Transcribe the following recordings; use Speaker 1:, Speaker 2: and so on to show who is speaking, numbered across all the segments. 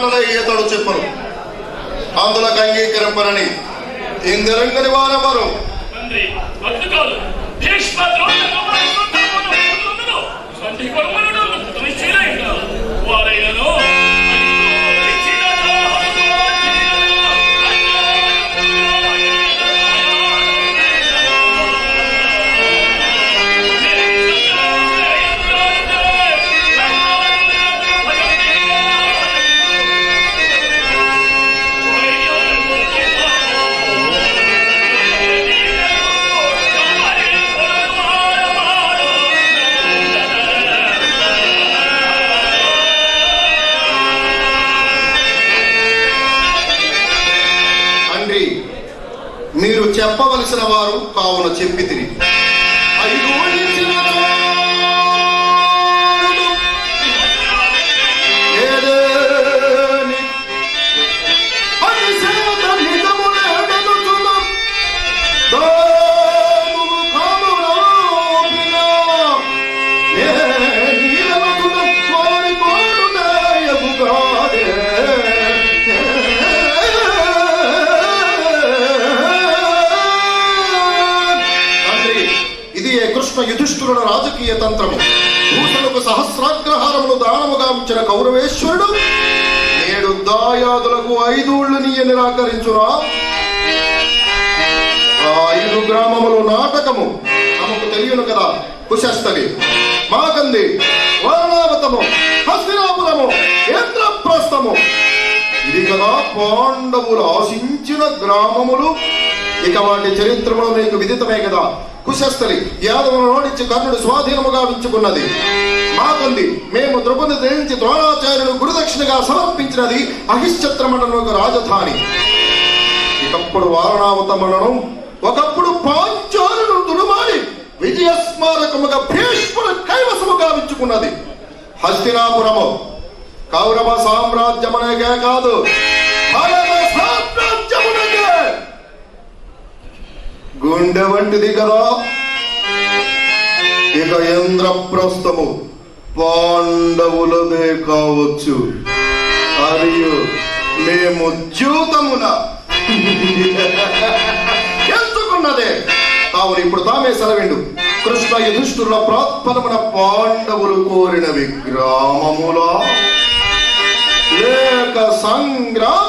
Speaker 1: మాటలే ఈతడు చెప్పను అందులకు అంగీకరింపనని ఇందరంగని వారెవరు
Speaker 2: తండ్రి
Speaker 1: చెప్పవలసిన వారు కావున చెప్పి తిరిగి. యుధిష్ఠురుడు రాజకీయ తంత్రము. భూషణకు సహస్రాగ్రహారములు దానముగా ఉంచిన కౌరవేశ్వరుడు నేడు దాయాదులకు ఐదూళ్ళు నీయ నిరాకరించురా ఆ ఐదు గ్రామములు నాటకము. తమకు తెలియను కదా కుశస్థలి మాగంది వర్ణావతము హస్తినాపురము ఇంద్రప్రస్థము ఇది కదా పాండవులు ఆశించిన గ్రామములు. ఇక వాటి చరిత్రములు మీకు విదితమే కదా. కుశస్థలి యాదవులను ఓడించి కర్ణుడు స్వాధీనముగా ఉంచుకున్నది మాకుంది మేము ద్రౌపది జయించి ద్రోణాచార్యులు గురుదక్షిణగా సమర్పించినది అహిశ్చత్ర మండలం రాజధాని. ఒకప్పుడు వారణావత మండలం ఒకప్పుడు పాంచాలను దుడుమాడి విజయ స్మారకముగా భీష్ముడు కైవసముగా ఉంచుకున్నది హస్తినాపురము కౌరవ సామ్రాజ్యమనే కాదు గుండె వంటిది కదా. ఇక ఇంద్రప్రస్థము పాండవులదే కావచ్చు. మరియు మేము జూతమున ఎంచుకున్నదే. కావున ఇప్పుడు తామే సెలవిండు. కృష్ణ యుధిష్ఠుల ప్రాత్పరమున పాండవులు కోరిన విగ్రామములా. లేక సంగ్రామ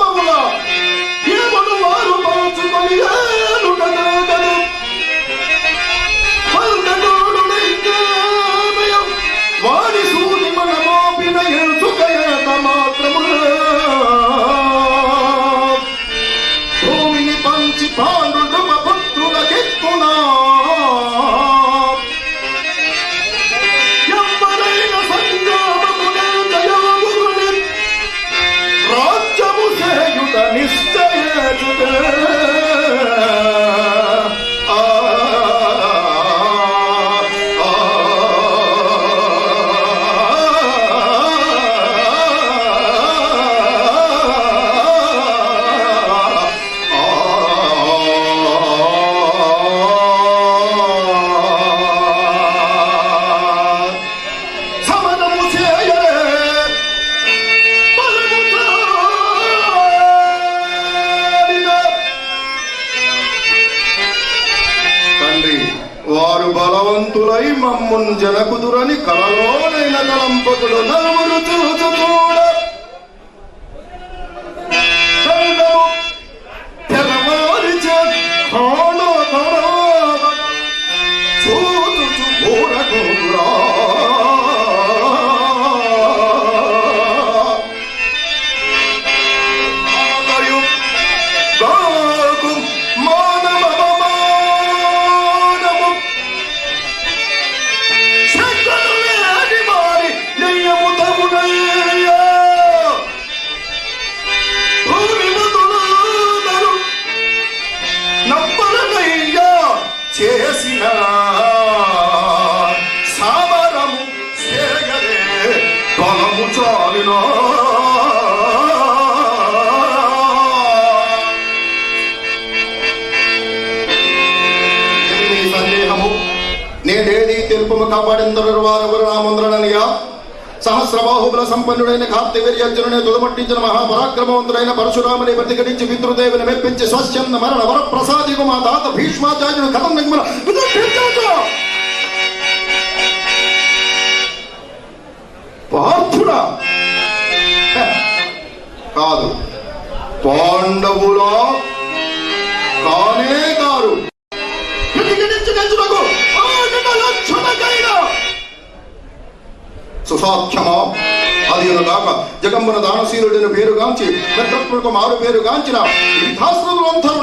Speaker 1: Popolo, no, no, no, no, సహస్రబాహుబల సంపన్నుడైన కార్తివీర్యర్జునుని తుదమట్టించిన మహాపరాక్రమవంతుడైన పరశురాముని ప్రతిఘటించి పితృదేవిని మెప్పించి స్వచ్ఛంద మరణ వర ప్రసాదికు మా తాత భీష్మాచార్యుడు కథం నిగ్మల పార్థుడా! కాదు. పాండవులా? కానే కారు ప్రతిఘటించి గెలుచుటకు సుసాఖ్యమా అది కాక జగంబున దానశీలుడిని పేరుగాంచి పెద్ద మారు పేరుగాంచిన విధాస్త్రంథరుడైన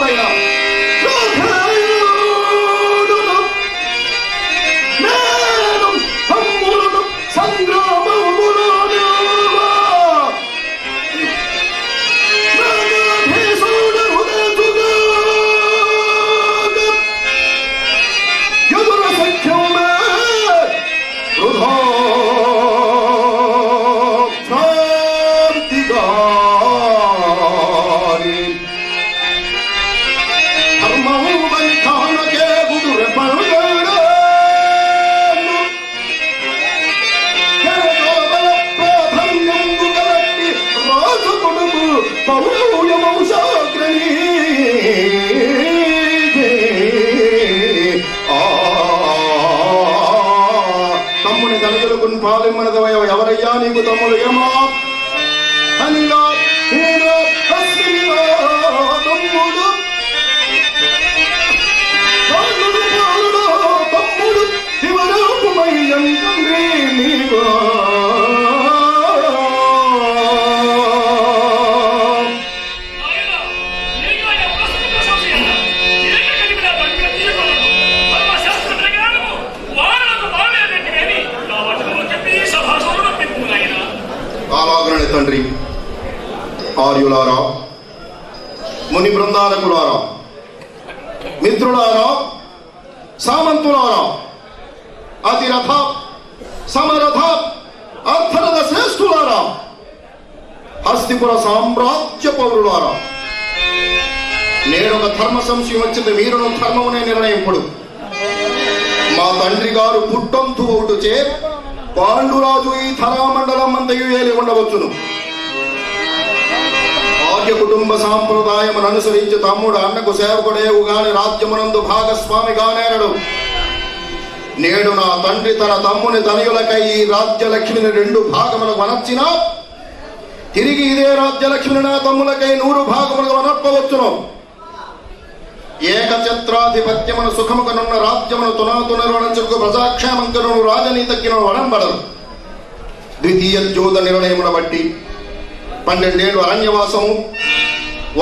Speaker 1: ఎవరయ్యా నీకు తమ్ముడు ఏమా అనిలా సమరథ అర్థరథ శ్రేష్ఠులారా హస్తిపుర సామ్రాజ్య పౌరులారా. నేడొక ధర్మ సంశయం వచ్చింది మీరును ధర్మమునే నిర్ణయింపుడు. మా తండ్రి గారు పుట్టంతు ఒకటుచే పాండురాజు ఈ ధరామండలం అంతయు ఏలి ఉండవచ్చును. ఆర్య కుటుంబ సాంప్రదాయమును అనుసరించి తమ్ముడు అన్నకు సేవకుడేవు గాని రాజ్యమునందు భాగస్వామి గానేనడు నేడు నా తండ్రి తన తమ్ముని తనయులకై ఈ రాజ్యలక్ష్మిని రెండు భాగములకు వనర్చిన తిరిగి ఇదే రాజ్యలక్ష్మిని నా తమ్ములకై నూరు భాగములకు వనర్పవచ్చును. ఏకఛత్రాధిపత్యమును సుఖముకనున్న రాజ్యమును తునాతు నిర్వహించుకు ప్రజాక్షేమంకను రాజనీతజ్ఞను వడంబడరు ద్వితీయ జ్యోత నిర్ణయమును బట్టి పన్నెండేడు అరణ్యవాసము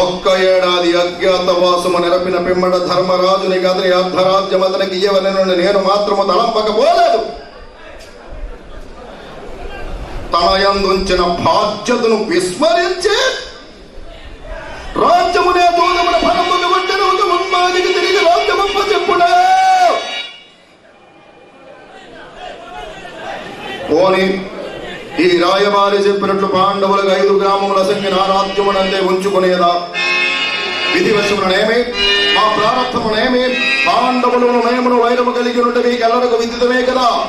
Speaker 1: ఒక్క ఏడాది అజ్ఞాతవాసము నెరపిన పిమ్మడ ధర్మరాజుని గదిని అర్ధరాజ్యం అతనికి ఇయ్యవలెనని నేను మాత్రము తలంపకపోలేదు. తన ఎందుంచిన బాధ్యతను విస్మరించి రాజ్యమునే దూరమున ఫలమును వంటను ఒక ఉన్మాదికి తిరిగి రాజ్యమప్ప చెప్పుడా. పోనీ ఈ రాయబారి చెప్పినట్లు పాండవులకు ఐదు గ్రామముల సంఖ్య నా ఉంచుకునేదా? విధివశమునేమి మా ప్రారంభమునేమి పాండవులను నయమును వైరము కలిగి ఉంటే మీకెల్లరకు విదితమే కదా?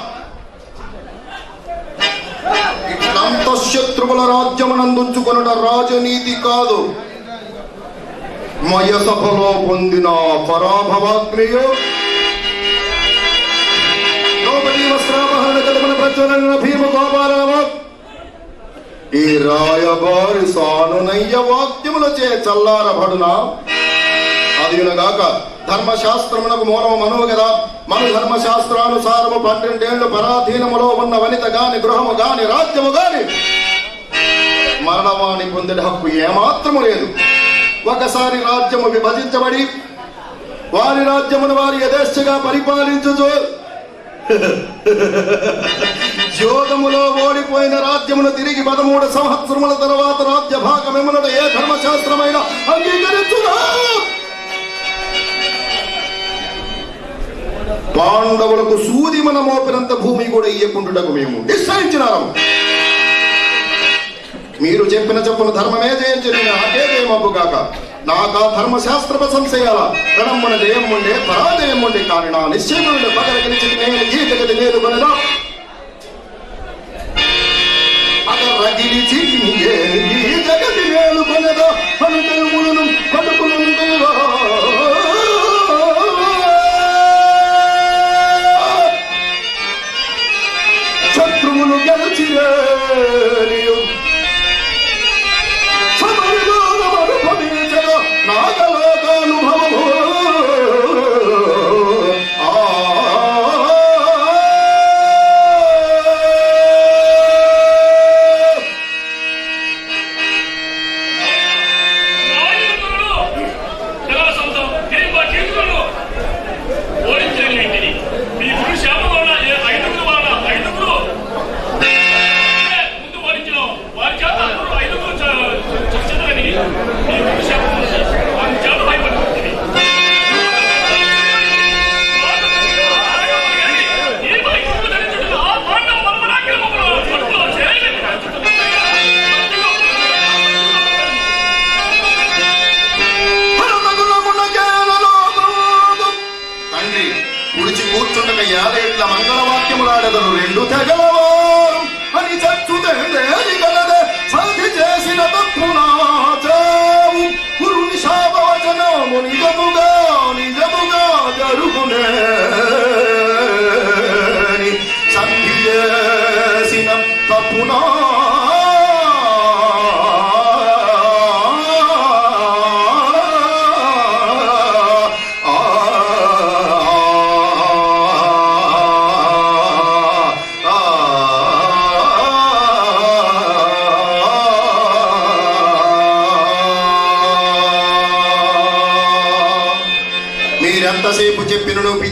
Speaker 1: ఇట్లంత శత్రువుల రాజ్యమునందుంచుకొనుట రాజనీతి కాదు. మయసభలో పొందిన పరాభవాగ్నియు. భీమ గోపాలవ ఈ రాయబారి సానునయ్య వాక్యములచే చల్లారబడునా? అదియునగాక ధర్మశాస్త్రమునకు మూలము మనువు కదా మను ధర్మశాస్త్రానుసారము పన్నెండేళ్ళు పరాధీనములో ఉన్న వనిత గాని గృహము గాని రాజ్యము గాని మరణవాణి పొందిన హక్కు ఏమాత్రము లేదు. ఒకసారి రాజ్యము విభజించబడి వారి రాజ్యమును వారి యథేచ్ఛగా పరిపాలించుచు యోగములో ఓడిపోయిన రాజ్యమును తిరిగి పదమూడు సంవత్సరముల తర్వాత రాజ్య భాగమెమునట ఏ ధర్మశాస్త్రమైన అంగీకరించునా పాండవులకు సూది మన మోపినంత భూమి కూడా ఇయ్యకుండుటకు మేము నిశ్చయించినాము మీరు చెప్పిన చెప్పున ధర్మమే జయించిన నేను నాకే జయమబ్బు కాక నాకు ఆ ధర్మశాస్త్ర ప్రసం చేయాలా ధర్మశాస్త్రప సంశయాల ఉండే జయమ్ముండే ఉండే కానీ నా నిశ్చయమైన పగల గెలిచింది నేను ఈ గది
Speaker 2: నేను కొనగా పగల గెలిచి ఈ
Speaker 1: గీత నేను కొనగా కొనదా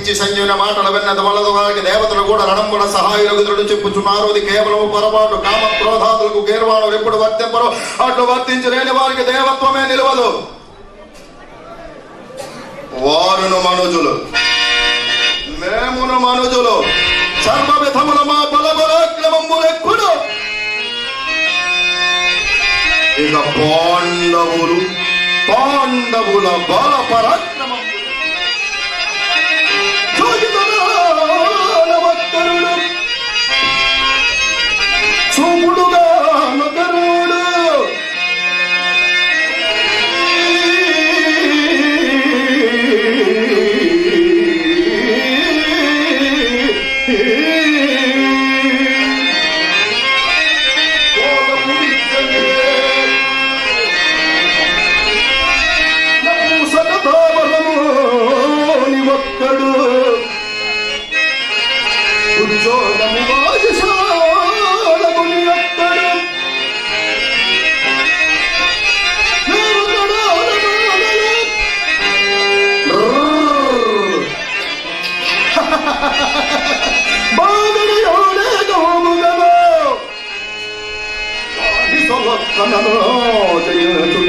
Speaker 1: ఇచ్చి సంజీవుని మాటలవెన్నది వలదు. వారికి దేవతలు కూడా రణంబుడ సహాయులగుదుడు చెప్పుచున్నారు. అది కేవలం పొరపాటు. కామ క్రోధాదులకు గేర్వాణం ఎప్పుడు వర్తింపరో. అట్లు వర్తించలేని వారికి దేవత్వమే నిలవదు. వారును మనుజులు. మేమును మనుజులు. సర్వ విధముల మా బలబలక్రమంబులెక్కుడు ఇక పాండవులు పాండవుల బలపరక్ అమృత